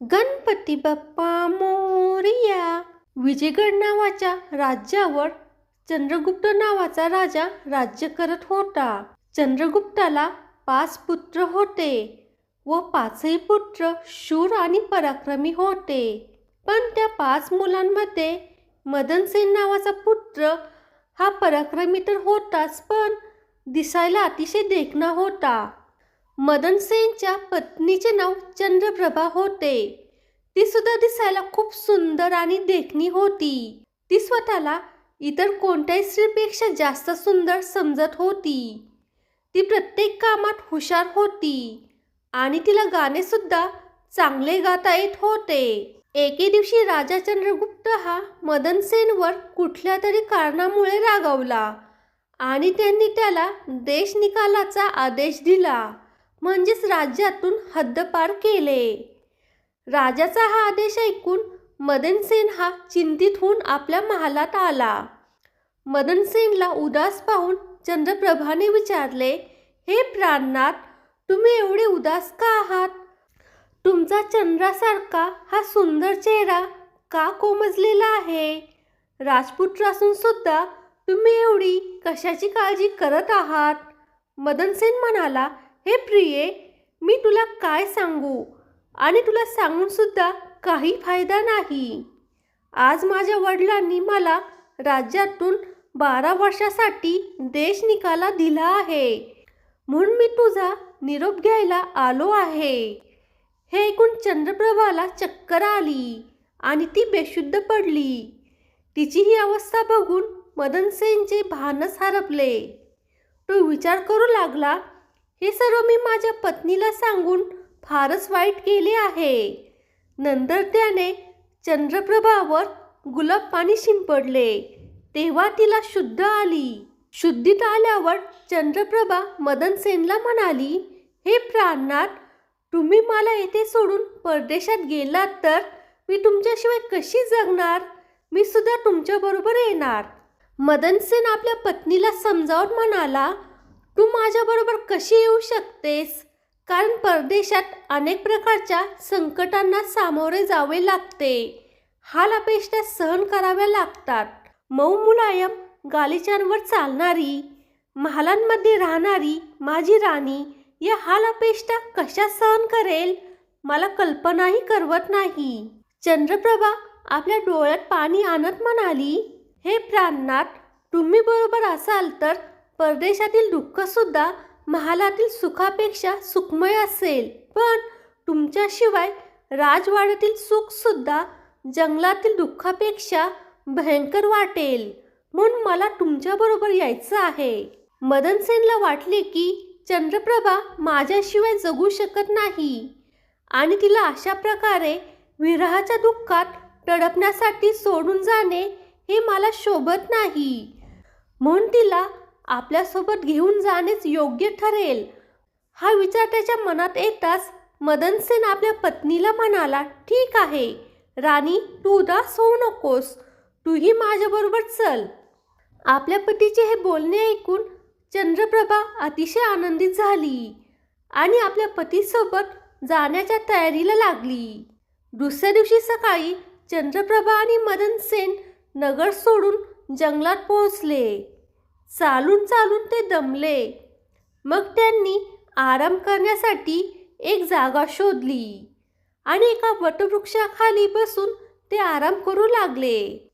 गणपती बाप्पा मोरिया. विजयगड नावाच्या राज्यावर चंद्रगुप्त नावाचा राजा राज्य करत होता. चंद्रगुप्ताला पाच पुत्र होते व पाचही पुत्र शूर आणि पराक्रमी होते. पण त्या पाच मुलांमध्ये मदनसेन नावाचा पुत्र हा पराक्रमी तर होताच पण दिसायला अतिशय देखणा होता. मदनसेनच्या पत्नीचे नाव चंद्रप्रभा होते. ती सुद्धा दिसायला खूप सुंदर आणि देखणी होती. ती स्वतःला इतर कोणत्याही स्त्रीपेक्षा जास्त सुंदर समजत होती. ती प्रत्येक कामात हुशार होती आणि तिला गाणे सुद्धा चांगले गाता येत होते. एके दिवशी राजा चंद्रगुप्त हा मदनसेनवर कुठल्या तरी कारणामुळे रागावला आणि त्यांनी त्याला देश निकालाचा आदेश दिला. म्हणजेच राज्यातून हद्दपार केले. राजाचा हा आदेश ऐकून मदनसेन हा चिंतित होऊन आपल्या महालात आला. मदनसेनला उदास पाहून चंद्रप्रभाने विचारले हे प्राणनाथ तुम्ही एवढे उदास का आहात? तुमचा चंद्रासारखा हा सुंदर चेहरा का कोमजलेला आहे? राजपुत्र असून सुद्धा तुम्ही एवढी कशाची काळजी करत आहात? मदनसेन म्हणाला हे प्रिये मी तुला काय सांगू? आणि तुला सांगूनसुद्धा काही फायदा नाही. आज माझ्या वडिलांनी मला राज्यातून बारा वर्षासाठी देश निकाला दिला आहे. म्हणून मी तुझा निरोप घ्यायला आलो आहे. हे ऐकून चंद्रप्रभाला चक्कर आली आणि ती बेशुद्ध पडली. तिची ही अवस्था बघून मदनसेनचे भानच हरपले. तो विचार करू लागला हे सर्व मी माझ्या पत्नीला सांगून फारच वाईट केले आहे. नंतर त्याने चंद्रप्रभावर गुलाब पाणी शिंपडले. तेव्हा तिला शुद्ध आली. शुद्धीत आल्यावर चंद्रप्रभा मदनसेनला म्हणाली हे प्राणनाथ तुम्ही मला येथे सोडून परदेशात गेलात तर मी तुमच्याशिवाय कशी जगणार? मी सुद्धा तुमच्याबरोबर येणार. मदनसेन आपल्या पत्नीला समजावून म्हणाला तू माझ्याबरोबर कशी येऊ शकतेस? कारण परदेशात अनेक प्रकारच्या संकटांना सामोरे जावे लागते. हाल अपेष्टा सहन कराव्या लागतात. मऊ मुलायम गालिचांवर चालणारी महालांमध्ये राहणारी माझी राणी या हाल अपेष्टा कशा सहन करेल? मला कल्पनाही करवत नाही. चंद्रप्रभा आपल्या डोळ्यात पाणी आणत म्हणाली हे प्राणनाथ तुम्ही बरोबर असाल तर परदेशातील दुःखसुद्धा महालातील सुखापेक्षा सुखमय असेल. पण तुमच्याशिवाय राजवाड्यातील सुखसुद्धा जंगलातील दुःखापेक्षा भयंकर वाटेल म्हणून मला तुमच्याबरोबर यायचं आहे. मदनसेनला वाटले की चंद्रप्रभा माझ्याशिवाय जगू शकत नाही आणि तिला अशा प्रकारे विरहाच्या दुःखात तडपण्यासाठी सोडून जाणे हे मला शोभत नाही. म्हणून तिला आपल्यासोबत घेऊन जाणेच योग्य ठरेल. हा विचार त्याच्या मनात येताच मदनसेन आपल्या पत्नीला म्हणाला ठीक आहे. राणी तू उदास होऊ नकोस. तूही माझ्याबरोबर चल. आपल्या पतीचे हे बोलणे ऐकून चंद्रप्रभा अतिशय आनंदित झाली आणि आपल्या पतीसोबत जाण्याच्या तयारीला लागली. दुसऱ्या दिवशी सकाळी चंद्रप्रभा आणि मदनसेन नगर सोडून जंगलात पोहोचले. चालून चालून ते दमले. मग त्यांनी आराम करण्यासाठी एक जागा शोधली आणि एका वटवृक्षाखाली बसून ते आराम करू लागले.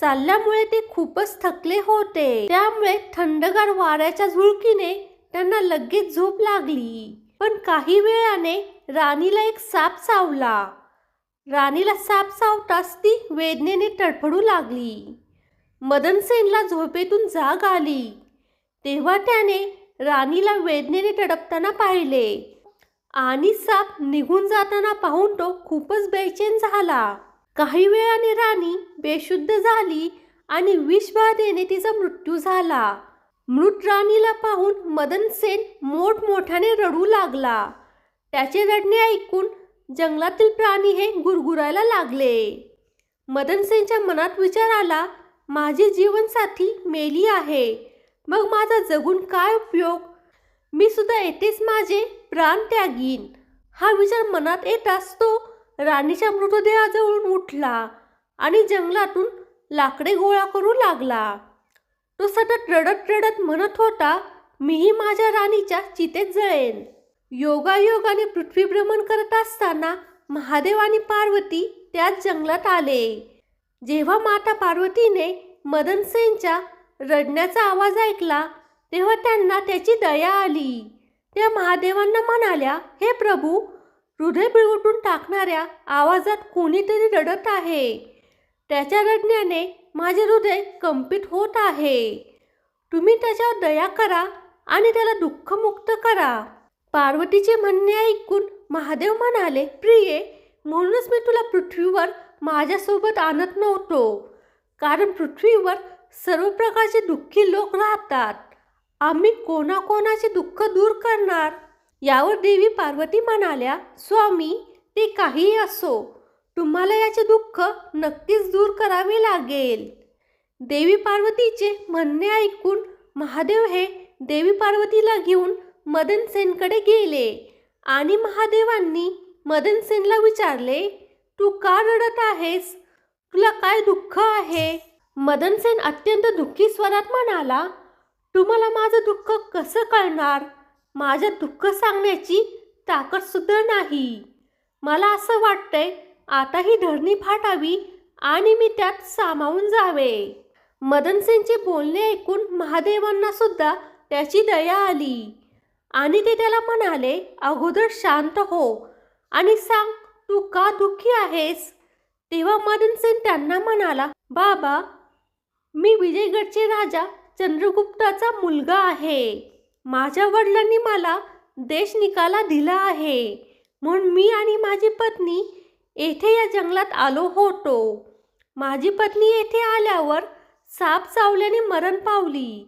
चालल्यामुळे ते खूपच थकले होते. त्यामुळे थंडगार वाऱ्याच्या झुळकीने त्यांना लगेच झोप लागली. पण काही वेळाने राणीला एक साप चावला. राणीला साप चावताच ती वेदनेने तडफडू लागली. मदनसेनला झोपेतून जाग आली. तेव्हा त्याने राणीला वेदनेने तडपताना पाहिले. आणि साप निघून जाताना पाहून तो खूपच बेचैन झाला. काही वेळाने राणी बेशुद्ध झाली आणि विषबाधेने तिचा मृत्यू झाला. मृत राणीला पाहून मदनसेन मोठमोठ्याने रडू लागला. त्याचे रडणे ऐकून जंगलातील प्राणी हे गुरगुरायला लागले. मदनसेनच्या मनात विचार आला माझी जीवनसाथी मेली आहे. मग माझा जगून काय उपयोग? मी सुद्धा येथेच माझे प्राण त्यागीन. हा विचार मनात येताच तो राणीच्या मृतदेहाजवळून उठला आणि जंगलातून लाकडे गोळा करू लागला. तो सतत रडत रडत म्हणत होता मीही माझ्या राणीच्या चितेत जळेन. योगायोगाने पृथ्वी भ्रमण करत असताना महादेव आणि पार्वती त्याच जंगलात आले. जेव्हा माता पार्वतीने मदनसेनच्या रडण्याचा आवाज ऐकला तेव्हा त्यांना त्याची दया आली. त्या महादेवांना म्हणाल्या हे प्रभू हृदय बिळगुटून टाकणाऱ्या आवाजात कोणीतरी रडत आहे. त्याच्या रडण्याने माझे हृदय कंपित होत आहे. तुम्ही त्याच्यावर दया करा आणि त्याला दुःखमुक्त करा. पार्वतीचे म्हणणे ऐकून महादेव म्हणाले प्रिये म्हणूनच मी तुला पृथ्वीवर माझ्यासोबत आणत नव्हतो. कारण पृथ्वीवर सर्व प्रकारचे दुःखी लोक राहतात. आम्ही कोणाकोणाचे दुःख दूर करणार? यावर देवी पार्वती म्हणाल्या स्वामी ते काहीही असो. तुम्हाला याचे दुःख नक्कीच दूर करावे लागेल. देवी पार्वतीचे म्हणणे ऐकून महादेव हे देवी पार्वतीला घेऊन मदनसेनकडे गेले आणि महादेवांनी मदनसेनला विचारले तू का रडत आहेस? तुला काय दुःख आहे? मदनसेन अत्यंत दुःखी स्वरात म्हणाला तुम्हाला माझं दुःख कसं कळणार? माझ्या दुःख सांगण्याची ताकदसुद्धा नाही. मला असं वाटतंय आता ही धरणी फाटावी आणि मी त्यात सामावून जावे. मदनसेनचे बोलणे ऐकून महादेवांना सुद्धा त्याची दया आली आणि ते त्याला म्हणाले अगोदर शांत हो आणि सांग तू का दुःखी आहेस? तेव्हा मदनसेन त्यांना म्हणाला बाबा मी विजयगडचे राजा चंद्रगुप्ताचा मुलगा आहे. माझ्या वडिलांनी मला देश निकाला दिला आहे. म्हणून मी आणि माझी पत्नी येथे या जंगलात आलो होतो. माझी पत्नी येथे आल्यावर साप चावल्याने मरण पावली.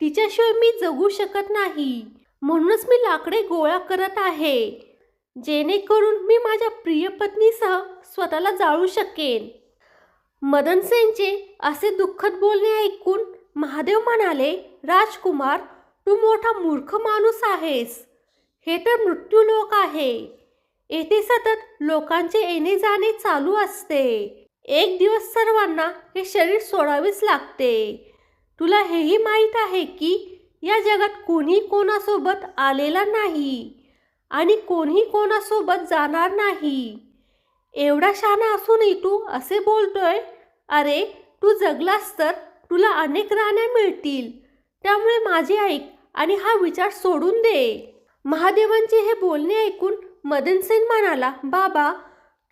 तिच्याशिवाय मी जगू शकत नाही. म्हणूनच मी लाकडे गोळा करत आहे. जेणेकरून मी माझ्या प्रिय पत्नीसह स्वतःला जाळू शकेन. मदन सेनचे असे दुःखद बोलणे ऐकून महादेव म्हणाले राजकुमार तू मोठा मूर्ख माणूस आहेस. हे तर मृत्यू लोक आहे. येथे सतत लोकांचे येणे जाणे चालू असते. एक दिवस सर्वांना हे शरीर सोडावेच लागते. तुला हेही माहीत आहे की या जगात कोणी कोणासोबत आलेला नाही. आणि कोणी कोणासोबत जाणार नाही. एवढा शहाणा असूनही तू असे बोलतोय अरे तू जगलास तर तुला अनेक राण्या मिळतील. त्यामुळे माझे ऐक आणि हा विचार सोडून दे. महादेवांचे हे बोलणे ऐकून मदनसेन म्हणाला बाबा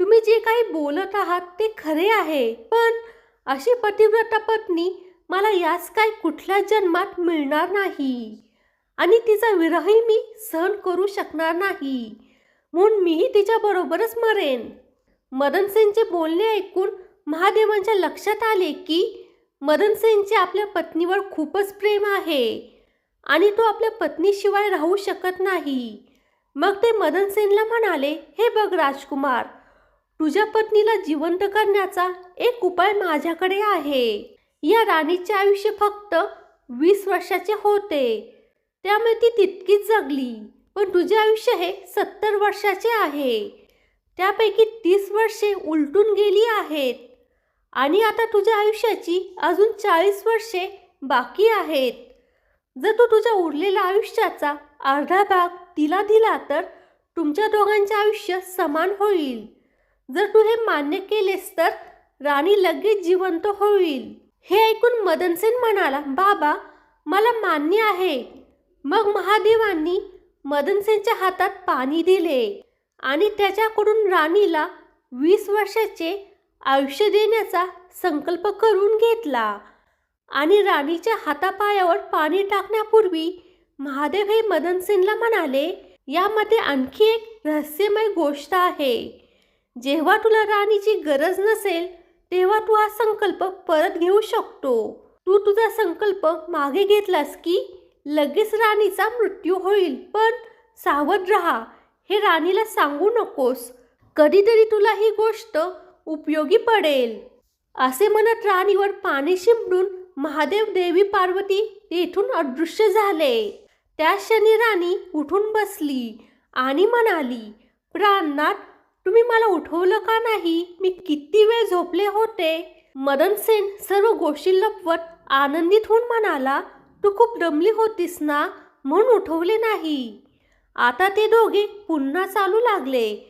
तुम्ही जे काही बोलत आहात ते खरे आहे पण अशी पतिव्रता पत्नी मला याच काय कुठल्या जन्मात मिळणार नाही. आणि तिचा विरहही मी सहन करू शकणार नाही. म्हणून मीही तिच्याबरोबरच मरेन. मदनसेनचे बोलणे ऐकून महादेवांच्या लक्षात आले की मदनसेनचे आपल्या पत्नीवर खूपच प्रेम आहे आणि तो आपल्या पत्नीशिवाय राहू शकत नाही. मग ते मदनसेनला म्हणाले हे बघ राजकुमार तुझ्या पत्नीला जिवंत करण्याचा एक उपाय माझ्याकडे आहे. या राणीचे आयुष्य फक्त वीस वर्षाचे होते. त्यामुळे ती तितकीच जगली. पण तुझे आयुष्य हे सत्तर वर्षाचे आहे. त्यापैकी तीस वर्षे उलटून गेली आहेत. आणि आता तुझ्या आयुष्याची अजून चाळीस वर्षे बाकी आहेत. जर तू तुझ्या उरलेल्या आयुष्याचा अर्धा भाग तिला दिला तर तुमच्या दोघांचे आयुष्य समान होईल. जर तू हे मान्य केलेस तर राणी लगेच जिवंत होईल. हे ऐकून मदनसेन म्हणाला बाबा मला मान्य आहे. मग महादेवांनी मदनसेनच्या हातात पाणी दिले आणि त्याच्याकडून राणीला वीस वर्षाचे आयुष्य देण्याचा संकल्प करून घेतला. आणि राणीच्या हातापायावर पाणी टाकण्यापूर्वी महादेव हे मदनसेनला म्हणाले यामध्ये आणखी एक रहस्यमय गोष्ट आहे. जेव्हा तुला राणीची गरज नसेल तेव्हा तू हा संकल्प परत घेऊ शकतो. तू तुझा संकल्प मागे घेतलास की लगेच राणीचा मृत्यू होईल. पण सावध राहा. हे राणीला सांगू नकोस. कधीतरी तुला ही गोष्ट उपयोगी पडेल. असे म्हणत राणीवर पाणी शिंपडून महादेव देवी पार्वती तेथून अदृश्य झाले. त्या क्षणी राणी उठून बसली आणि म्हणाली प्राणनाथ तुम्ही मला उठवलं का नाही? मी किती वेळ झोपले होते. मदन सेन सर्व गोष्टी लपवत आनंदित होऊन म्हणाला तू खूप दमली होतीस ना? म्हणून उठवले नाही. आता ते दोघे पुन्हा चालू लागले.